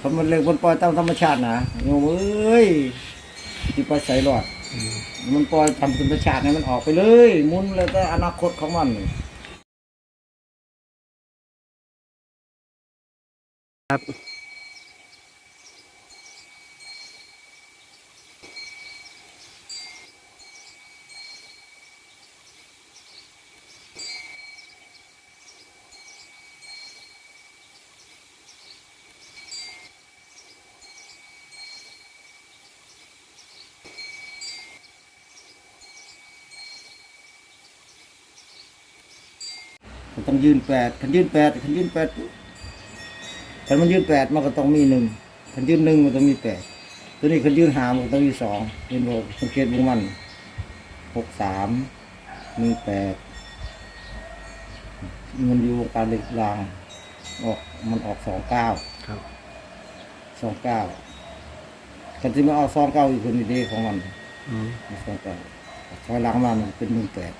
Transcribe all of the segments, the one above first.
เขามันเล็กมันปล่อยตามธรรมชาตินะโยมเอ้ยที่ปล่อยใส่หลอด มันปล่อยทำธรรมชาติให้มันออกไปเลย มุนแล้วก็อนาคตของมันมั นต้องยืนแปดคันยืนแปดคันยืนแปดคันมันยืนแปดมันก็ต้องมีหนึ่งคันยืนหนึ่งมันต้องมีแปดตัวนี้คันยืนหามันก็ต้องมีสองเห็นบอกสังเกตวงมันหกสามมีแปดมันอยู่วงการเล็กลางออกมันออกสองเก้าครับสองเก้าคันที่มันเอาสองเก้าอีกคนนี้เดของมันอืมสองเก้าถอยหลังมามันเป็นหนึ่งแปด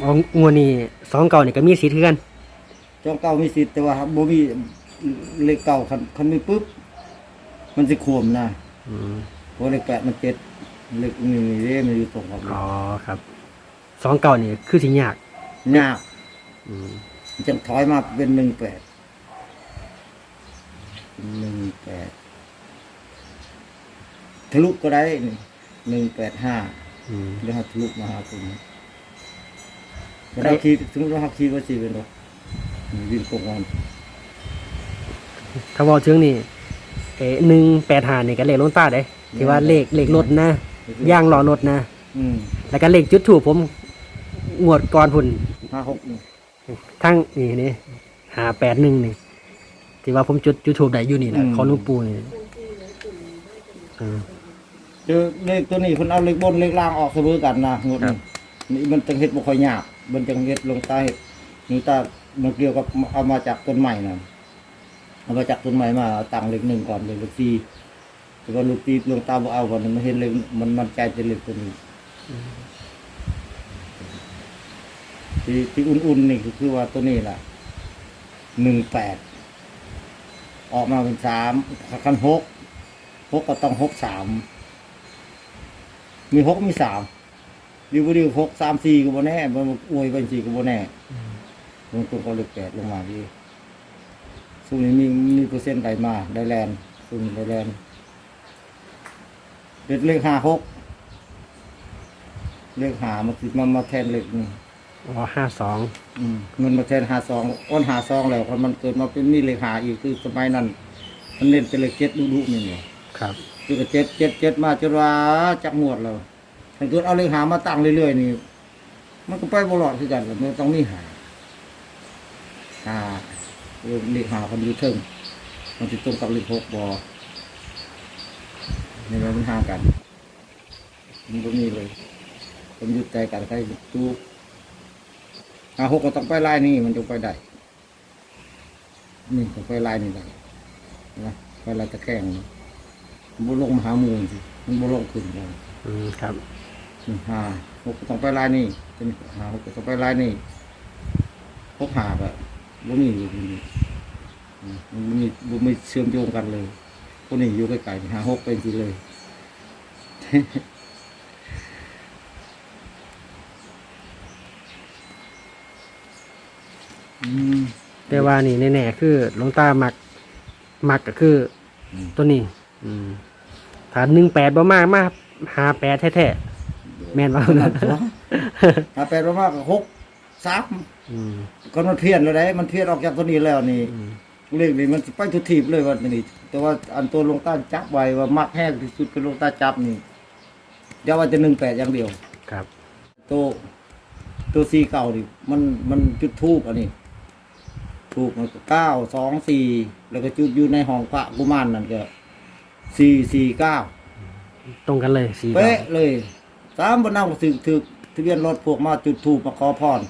อ๋องวดนี้สองเก่านี่ก็มีสีเทือนจองเก้ามีสิทธิ์แต่ว่าบ่มีเลขเก้าคันคันมีปุ๊บมันสิขวมนะอืมเพราะเลขแปดมันเจ็ดเลขนี่นี่เด้มันอยู่ตรงกับอ๋อครับสองเก่านี่คือสิยากยากอืมมันจะถอยมาเป็นหนึ่งแปดหนึ่งแปดทะลุก็ได้หนึ่งแปดห้าอืม เดี๋ยวทะลุมาหาคุณ เราคิดสมมติว่าเราคิดว่าสี่เป็นหรอวิ่งตรงกันถ้าเว่าถึงนี่เอ๋หนึ่งแปดหานี่ก็เลขลงต้าเด้ที่ว่าเลขเลขรถนะย่างรอรถนะอืมแล้วก็เลขจุดถูกผมงวดก่อนพุ่นห้าหกนี่ทั้งนี่นี่หาแปดหนึ่งนี่ที่ว่าผมจุดจุดถูกได้อยู่นี่แหละของหลุงปูนี่อืมเจอเลขตัวนี้เพิ่นเอาเลขบนเลขล่างออกเสมอกันนะงวดครันี้บนี่มันจังเฮ็ดบ่ค่อยยาก มันจังเฮ็ดลงใต้นี่ตามันเกี่ยวกับเอามาจากต้นใหม่นะเอามาจากต้นใหม่มาตั้งเลขหนึ่งก่อนเลขเลขสี่แต่ว่าลูกตีลงตาบ่เอาก่อนมันเห็นเลขมันมันใจจะเลขตัวนี้ที่ที่อุ่นๆนี่คือว่าตัวนี้ล่ะหนึ่งแปดออกมาเป็นสามคันหกหกก็ต้องหกสามมีหกมีสาม ดิวดิวหกสามสี่ก็บ่แน่มันอวยเป็นสี่ก็บ่แน่ลงตัวก็เลขแปดลงมาดีซึ่งนี้มีมีเปอร์เซ็นต์ไหลมาได้แลนด์ซึ่งได้แลนด์เด็ดเลขห้าหกเลขหามันคือมันมาแทนเลขนี่อ๋อห้าสองอืมมันมาแทนหาสองอ้นหาสองแล้วพอมันเกิดมาเป็นมีเลขหาอีกคือสมัยนั้นมันเล่นเป็นเลขเจ็ดดุดุๆนี่เนี่ยครับคือก็เจ็ดเจ็ดเจ็ดมาจนว่าจักหมวดแล้ว ถ้าเกิดเอาเลขหามาตั้งเรื่อยๆนี่ มันก็ไปบรอดคือกันมันต้องมีหาหาเลขหาคนอยู่เทิงมันจะตรงกับเลขหกบอนี่มันห่างกันมันก็มีเลยมันยู่แต่กันใครตู้หาหกก็ต้องไปไล่นี่มันจะไปได้นี่ต้องไปไล่นี่ได้นะไปไล่ตะแคงมันบ่ลงมหาหมูลสิมันบ่ลงขึ้นเลยอืมครับ ห้าหกก็ต้องไปลายนี่เป็นหาหกก็ต้องไปลายนี่พกหาแบบบ่มีอยู่นี่อืมมันบ่มีบ่มีเชื่อมโยงกันเลยพวกนี้อยู่ใกล้ๆหาหกเป็นสิเลยอืมแต่ว่านี่แน่ๆคือหลวงตามักมักก็คืออมตัวนี้ อืมถ้าหนึ่งแปดบ่มากมาหาแปดแท้ๆ แม่นว่านั่นตัวถ้าแปดมากๆหกสามอืมก็มันเพี้ยนแล้วได้มันเพี้ยนออกจากตัวนี้แล้วนี่ อืมเลขนี่มันสิไปทุกทีบเลยว่านี่แต่ว่าอันตัวลงใต้จับไว้ว่ามักแห้งที่สุดคือลงใต้จับนี่อย่าว่าจะหนึ่งแปดอย่างเดียว ครับตัวตัวสี่เก่านี่มันมันจุดทูบอันนี้ทูบมันก็เก้าสองสี่แล้วก็จุดอยู่ในห้องพระกุมารนั่นก็สี่สี่เก้าตรงกันเลยสี่ดอเป๊ะกเลย สามบนนั่งถึกถึกทะเบียนรถพวกมาจุดทูบมาขอพร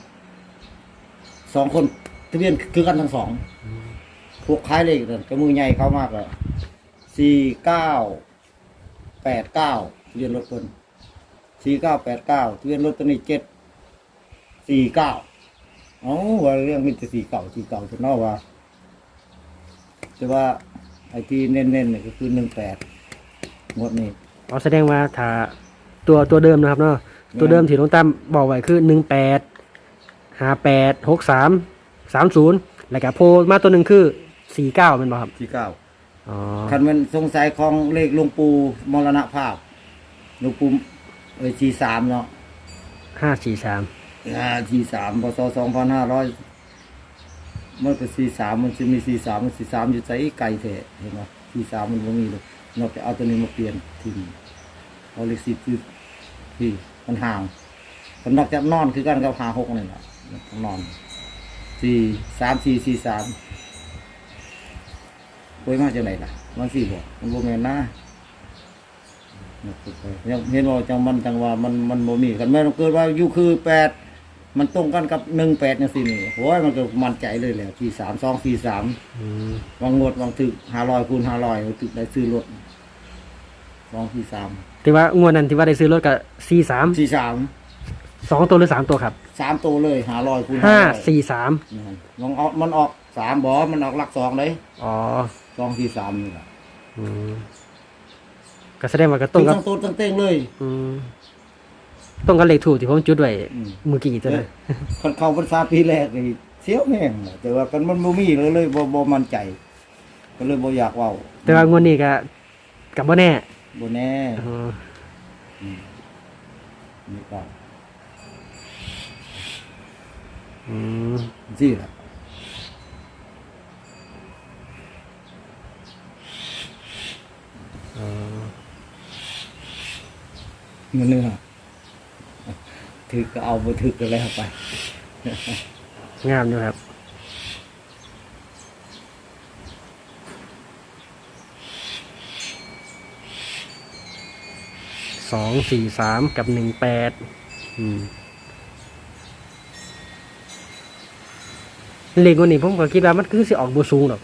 สองคนทะเบียนคือกันทั้งสองพวกขายเลขนั่นก็มือใหญ่เขามากเลยสี่เก้าแปดเก้าทะเบียนรถเพิ่นสี่เก้าแปดเก้าทะเบียนรถตัวนี้เจ็ดสี่เก้าเอ้าว่าเรื่องมีแต่สี่เก้าสี่เก้าจะนอว่าแต่ว่าไอที่เน้นๆเนี่ยก็คือหนึ่งแปดงวดนี้อ๋อแสดงว่าถ้า ตัวตัวเดิมนะครับเนาะตัวเดิมที่หลวงตามบอกไว้คือหนึ่งแปดห้าแปดหกสามสามศูนย์แล้วก็โพลมาตัวหนึ่งคือสี่เก้าเป็นบ่ครับที่เก้าอ๋อคันมันสงสัยของเลขหลวงปู่มรณภาพหลวงปู่เอ้ยสี่สามเนาะห้าสี่สามอ่าสี่สามพศสองพันห้าร้อยเมื่อก็สี่สามมันจะมีสี่สามมันสี่สามอยู่ใจไกลเถอะเห็นไหมสี่สามมันไม่มีเลยนอกจากเอาตัวนี้มาเปลี่ยนทิ้งเอาเลขสิ บคือที่ มันห่างมันนอกจากนอนคือกันกับหาหกนี่แหละนอนสี่สามสี่สี่สามโวยมาจากไหนล่ะ มันสี่บอกมันโบแมนนะยังเห็นว่าจังมันจังว่ามันมันโบมีกันแม่นเกิดว่าอยู่คือแปดมันตรงกันกับหนึ่งแปดนี่สินี่โอ้ยมันก็มั่นใจเลยแหละสี่สามสองสี่สามอืมวางงวดวางถึกห้าร้อยคูณห้าร้อยถึกได้ซื้อรถสองสี่สาม ที่ว่างวดนั้นที่ว่าได้ซื้อรถกับสี่สามสี่สามสองตัวหรือสามตัวครับสามตัวเลยห้าร้อยคูณห้า500สี่สามมันออกมันออกสามบอมันออกหลักสองเลยอ๋อสองสี่สามนี่แหละอืมก็แสดงว่าก็ตตรรงงกับทั้งตัวทั้งเต้งเลยอืมตรงกับเลขถูกที่ผมจุดไว้อืมเมื่อกี้ตัวนั้นคนเข้าพรรษาปีแรกนี่เสียวแม่งแต่ว่ากันมันบ่มีเลยเลยบ่บ่มั่นใจ ก็เลยบ่อยากเว้าแต่ว่างวดนี้ก็กับว่าแน่ บ่แน่อ๋อนี่ก็อืมสิล่ะอ๋อเงินเนื้อถึกก็เอาบ่ถึกก็แล้วไป งามอยู่ครับ สองสี่สามกับหนึ่งแปดอืมเลขวันนี้ผมก็คิดว่ามันคือสิออกบูสูงหรอก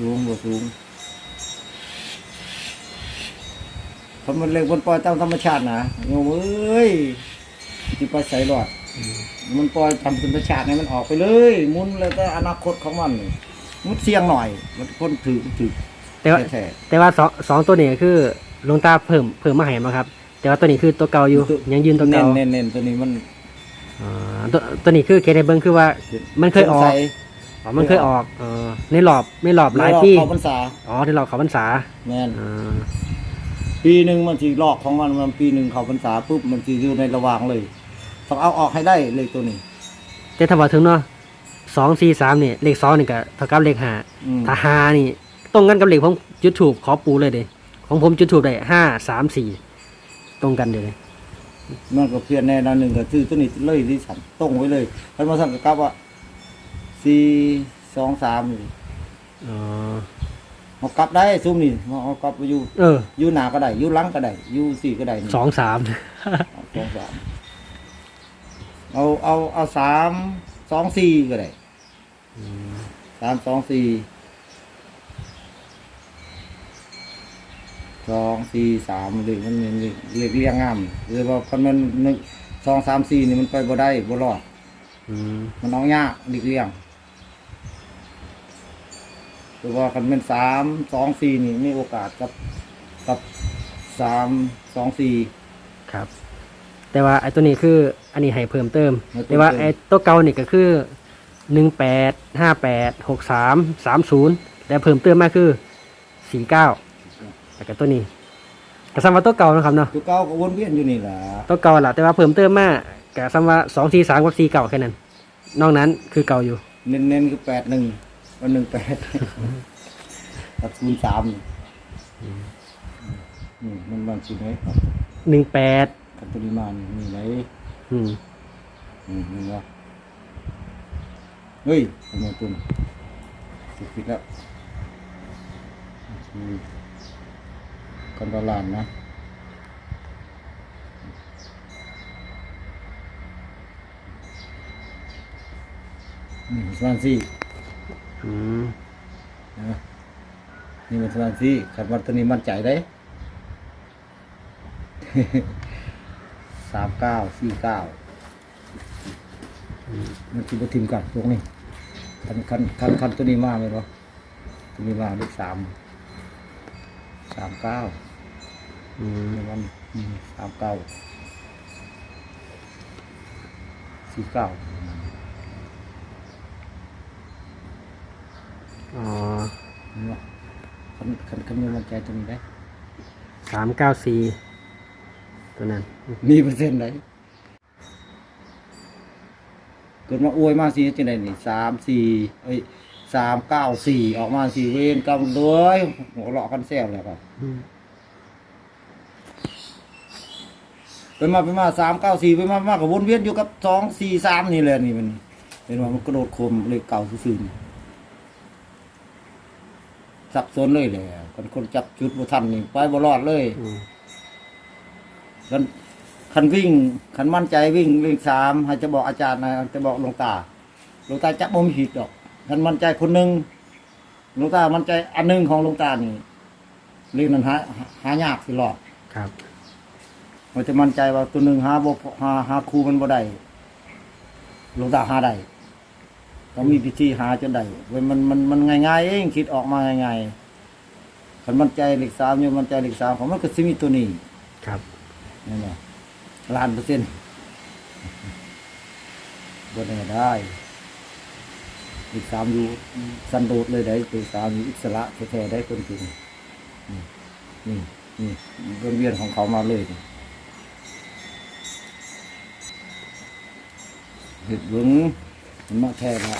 สูงบ่สูงเพราะมันเล็กบนปล่อยตามธรรมชาตินะโยมเอ้ยที่ไปใส่รอดมันปล่อยทำธรรมชาติให้มันออกไปเลยหมุนแล้วก็อนาคตของมันนี่มันเสี่ยงหน่อย มันคนถือถือแต่ว่าแท้แต่ว่าสองสองตัวนี้ก็คือ หลวงตาเพิ่มเพิ่มมาให้มาครับ แต่ว่าตัวนี้คือตัวเก่าอยู่ยังยืนตัวเน้เก่านเน้นเน้นตัวนี้มันอ่าตัวตัวนี้คือเคสในเบิ้งคือว่า มันเคยออก สงสั อ๋อ มันเคยออกเออในรอบในรอบหลายในรอบปี เข้าพรรษาอ๋อในรอบเขาพรรษาแม่นอ่าปีหนึ่งมันสีลอกของมันมันปีหนึ่งเข้าพรรษาปุ๊บมันสีอยู่ในระหว่างเลย ต้องเอาออกให้ได้เลยตัวนี้แต่ถ้าบอกถึงเนาะสองสี่สามนี่เลขสองนี่ก็เท่ากับเลขห้าอืมถ้าห้านี่ตรงกันกับเลขผมจุดถูกขอปูเลยเด้ ของผมจุดถูกได้ห้าสามสี่ตรงกันเลย มันก็เพียนแน่นอนหนึ่งก็คือตัวนี้เลยที่สันตรงไว้เลยท่านมาสั่งกับว่าสี่สองสามนี่อ๋อเอากลับได้ซุ่มนี่เอากลับไปอยู่เอออยู่หนาก็ได้อยู่หลังก็ได้อยู่สี่ก็ได้นี่สองสามเอาสองสามเอาเอาเอาสามสองสี่ก็ได้สามสองสี่ องสี่สามเลขมันมันเลขเรียงงามหรือว่าคนมันหนึ่งสองสามสี่นี่มันไปบ่ได้บ่รอดอืมมันเอายากหลีกเลี่ยงหรือว่าคันเป็นสามสองสี่นี่มีโอกาสกับกับสามสองสี่ ครับ แต่ว่าไอ้ตัวนี้คืออันนี้ให้เพิ่มเติม ให้เพิ่มเติม แต่ว่าไอ้ตัวเก่านี่ก็คือหนึ่งแปดห้าแปดหกสามสามศูนย์แต่เพิ่มเติมมากคือสี่เก้า แต่กับตัวนี้ก็ซ้ำว่าตัวเก่านะครับเนาะตัวเก้าก็วนเวียนอยู่นี่แหละตัวเก่าแหละแต่ว่าเพิ่มเติมมากกับซ้ำว่าสองสี่สามกับสี่เก่าแค่นั้น นอกนั้นคือเก่าอยู่ เน้นๆคือแปดหนึ่งวันหนึ่งแปดกับศูนย์สามนี่มันบางสิ่งไหมครับหนึ่งแปดกับปริมาณมีไหนอืมอืมนี่วะเฮ้ยทำไมคุณสิผิดแล้วอืม กันตลาดนะนี่มันสมานซี่อืมนะนี่มันสมานซี่ขัดวันตัวนี้มั่นใจได้สามเก้าสี่เก้ามันคือบุทิมกันพวกนี้คันคันคันคันตัวนี้มาไหมวะทีนี้มาเลขสาม สามเก้าอืมในวันสามเก้าสี่เก้าอ๋อเนาะคันคันคันมีมันใจตรงนี้ได้สามเก้าสี่ตัวนั้นมีเปอร์เซ็นต์ไหนเกิดมาอวยมาสี่จังไดนี่สามสี่เอ้ย สามเก้าสี่ออกมาสี่เวนกำเลยหัวเราะกันแซวแล้วครับอืมไปมาไปมาสามเก้าสี่ไปมาไปมากับวนเวียนอยู่กับสองสี่สามนี่แหละนี่มันเป็นว่ามันกระโดดโคมเลยเก่าซื่อๆนี่สับสนเลยแหละคนคนจับจุดบ่ทันนี่ไปบ่รอดเลยอืมคันคันวิ่งคันมั่นใจวิ่งเลขสามให้จะบอกอาจารย์นะจะบอกหลวงตาหลวงตาจับบ่มีผิดดอก คันมั่นใจคนหนึ่งหลวงตามั่นใจอันหนึงของหลวงตานี่เรื่องนั้นหาหายากสิหรอกครับมันจะมั่นใจว่าตัวหนึ่งหาบ่หาหาครูมันบ่ได้หลวงตาหาได้ต้องมีพิธีหาจนได้เว้ยมันมันมันง่ายๆเองคิดออกมาง่ายๆคันมั่นใจเลขสามอยู่มั่นใจเลขสามของมันก็สิมีตัวนี้ครับนี่นแหละล้านเปอร์เซ็นต์บนไหนได้ อีกสามอยู่สันโดษเลยได้เป็นสามอยู่อิสระแท้ๆได้คนจริงนี่นี่นี่เวียนเวียนของเขามาเลยเห็ดเบิ้งมันมาแท้ละ